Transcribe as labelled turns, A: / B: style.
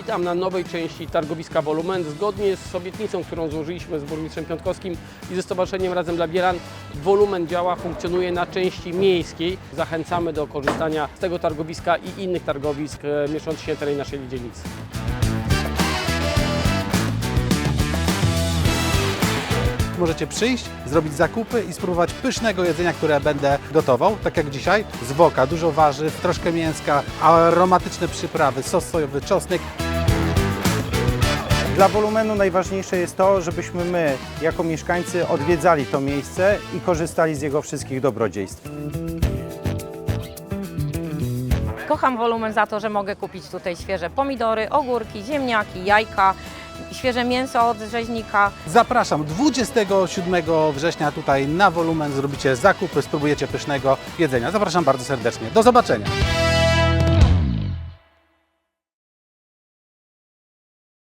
A: Witam na nowej części targowiska Wolumen. Zgodnie z obietnicą, którą złożyliśmy z burmistrzem Piątkowskim i ze Stowarzyszeniem Razem dla Bielan, Wolumen działa, funkcjonuje na części miejskiej. Zachęcamy do korzystania z tego targowiska i innych targowisk e, mieszczących się na terenie naszej dzielnicy.
B: Możecie przyjść, zrobić zakupy i spróbować pysznego jedzenia, które będę gotował, tak jak dzisiaj, z woka, dużo warzyw, troszkę mięska, aromatyczne przyprawy, sos sojowy, czosnek.
C: Dla wolumenu najważniejsze jest to, żebyśmy my, jako mieszkańcy, odwiedzali to miejsce i korzystali z jego wszystkich dobrodziejstw.
D: Kocham wolumen za to, że mogę kupić tutaj świeże pomidory, ogórki, ziemniaki, jajka, świeże mięso od rzeźnika.
B: Zapraszam 27 września tutaj na Wolumen, zrobicie zakupy, spróbujecie pysznego jedzenia. Zapraszam bardzo serdecznie. Do zobaczenia.